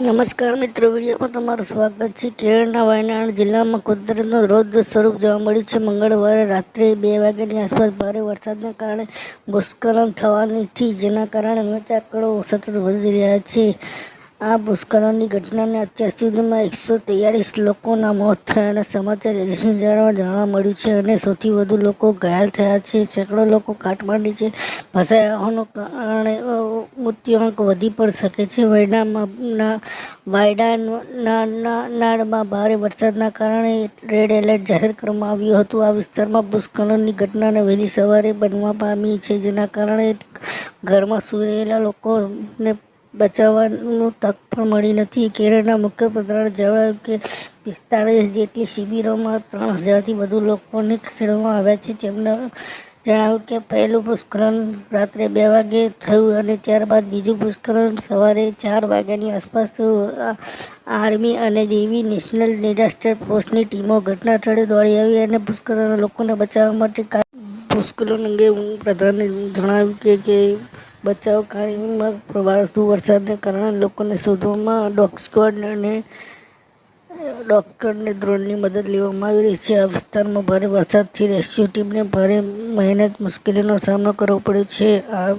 નમસ્કાર મિત્રો, વિડીયોમાં તમારું સ્વાગત છે. કેરળના વાયનાડ જિલ્લામાં કુદરતનું રૌદ્ર સ્વરૂપ જોવા મળ્યું છે. મંગળવારે રાત્રે બે વાગ્યાની આસપાસ ભારે વરસાદના કારણે ભૂસ્ખલન થવાથી જેના કારણે મૃતઆંકડો સતત વધી રહ્યા છે. આ ભૂસ્ખલનની ઘટનાને અત્યાર સુધીમાં એકસો તેયાળીસ લોકોના મોત થયાના સમાચાર એજન્સી દ્વારા જાણવા મળ્યું છે અને સૌથી વધુ લોકો ઘાયલ થયા છે. સેંકડો લોકો કાટમાળ નીચે ફસાયા કારણે મૃત્યુઆંક વધી પણ શકે છે. વાયડામાં વાયનાડમાં ભારે વરસાદના કારણે રેડ એલર્ટ જાહેર કરવામાં આવ્યું હતું. આ વિસ્તારમાં ભૂસ્ખલનની ઘટનાને વહેલી સવારે બનવા પામી છે, જેના કારણે ઘરમાં સુરેલા લોકોને બચાવવાનું તક પણ મળી નથી. કેરળના મુખ્યપ્રધાન જણાવ્યું કે પિસ્તાળીસ જેટલી શિબિરોમાં ત્રણ હજારથી વધુ લોકોને ખસેડવામાં આવ્યા છે. તેમના જણાવ્યું કે પહેલું ભૂસ્ખલન રાત્રે બે વાગે થયું અને ત્યારબાદ બીજું ભૂસ્ખલન સવારે ચાર વાગ્યાની આસપાસ થયું. આર્મી અને દેવી નેશનલ ડિઝાસ્ટર ફોર્સની ટીમો ઘટનાસ્થળે દોડી આવી અને ભૂસ્ખલનના લોકોને બચાવવા માટે ભૂસ્ખલન અંગે પ્રધાને જણાવ્યું કે કે બચાવ કાર્યમાં વધુ વરસાદને કારણે લોકોને શોધવામાં ડોગ સ્ક્વોડ અને ડોક્ટરને દ્રોણની મદદ લેવામાં આવી રહી છે. આ વિસ્તારમાં ભારે વરસાદથી રેસ્ક્યુ ટીમને ભારે મહેનત, મુશ્કેલીનો સામનો કરવો પડ્યો છે. આ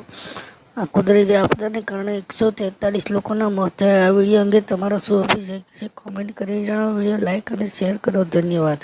આ કુદરતી આપદાને કારણે એકસો તેતાલીસ લોકોના મોત થયા. આ વીડિયો અંગે તમારો શું અભિષેક છે? કોમેન્ટ કરીને જણાવો. વીડિયો લાઇક અને શેર કરો. ધન્યવાદ.